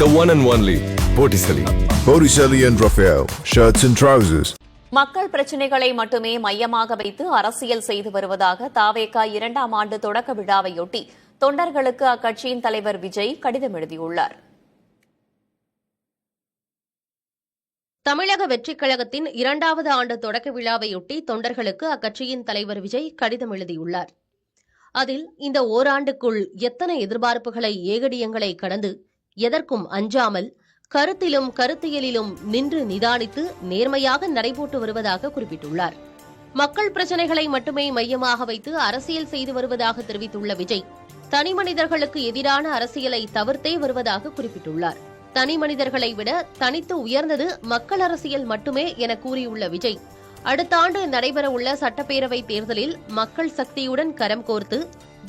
The one and only Botticelli. Botticelli and Raphael, shirts and trousers. மக்கள் பிரச்சினைகளை மட்டுமே மையமாக வைத்து அரசியல் செய்து வருவதாக தாவேகா இரண்டாம் ஆண்டு தொடக்க விழாவையொட்டி தொண்டர்களுக்கு அக்கட்சியின் தலைவர் விஜய் கடிதம் எழுதியுள்ளார் தமிழக வெற்றிக் கழகத்தின் இரண்டாவது ஆண்டு தொடக்க விழாவையொட்டி தொண்டர்களுக்கு அக்கட்சியின் தலைவர் விஜய் கடிதம் எழுதியுள்ளார் அதில் இந்த ஓராண்டுக்குள் எத்தனை எதிர்பார்ப்புகளை ஏகடியங்களை கடந்து எதற்கும் அஞ்சாமல் கருத்திலும் கருத்தியலிலும் நின்று நிதானித்து நேர்மையாக நடைபோட்டு வருவதாக குறிப்பிட்டுள்ளார். மக்கள் பிரச்சனைகளை மட்டுமே மையமாக வைத்து அரசியல் செய்து வருவதாக தெரிவித்துள்ள விஜய் தனி மனிதர்களுக்கு எதிரான அரசியலை தவிர்த்தே வருவதாக குறிப்பிட்டுள்ளார். தனி மனிதர்களை விட தனித்து உயர்ந்தது மக்கள் அரசியல் மட்டுமே என கூறியுள்ள விஜய் அடுத்த ஆண்டு நடைபெறவுள்ள சட்டப்பேரவை தேர்தலில் மக்கள் சக்தியுடன் கரம் கோர்த்து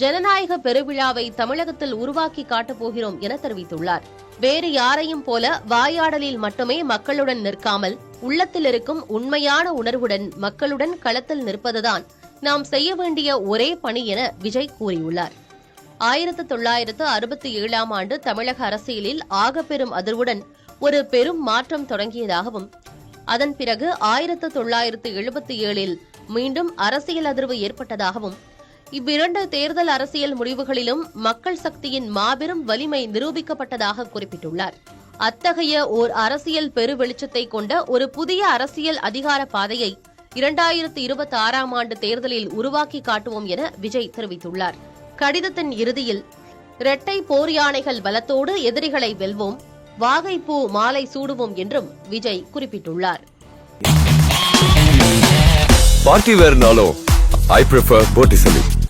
ஜனநாயக பெருவிழாவை தமிழகத்தில் உருவாக்கி காட்டப்போகிறோம் என தெரிவித்துள்ளார். வேறு யாரையும் போல வாயாடலில் மட்டுமே மக்களுடன் நிற்காமல் உள்ளத்தில் இருக்கும் உண்மையான உணர்வுடன் மக்களுடன் களத்தில் நிற்பதுதான் நாம் செய்ய வேண்டிய ஒரே பணி என விஜய் கூறியுள்ளார். ஆயிரத்து தொள்ளாயிரத்து அறுபத்தி ஏழாம் ஆண்டு தமிழக அரசியலில் ஆகப்பெரும் அதிர்வுடன் ஒரு பெரும் மாற்றம் தொடங்கியதாகவும் அதன் பிறகு ஆயிரத்து தொள்ளாயிரத்து எழுபத்தி ஏழில் மீண்டும் அரசியல் அதிர்வு ஏற்பட்டதாகவும் இவ்விரண்டு தேர்தல் அரசியல் முடிவுகளிலும் மக்கள் சக்தியின் மாபெரும் வலிமை நிரூபிக்கப்பட்டதாக குறிப்பிட்டுள்ளார். அத்தகைய ஓர் அரசியல் பெருவெளிச்சத்தை கொண்ட ஒரு புதிய அரசியல் அதிகார பாதையை இரண்டாயிரத்து இருபத்தி ஆறாம் ஆண்டு தேர்தலில் உருவாக்கி காட்டுவோம் என விஜய் தெரிவித்துள்ளார். கடிதத்தின் இறுதியில் இரட்டை போர் யானைகள் பலத்தோடு எதிரிகளை வெல்வோம் வாகைப்பூ மாலை சூடுவோம் என்றும் விஜய் குறிப்பிட்டுள்ளார். பார்ட்டி வேர்னாலும் ஐ ப்ரிஃபர் Botticelli.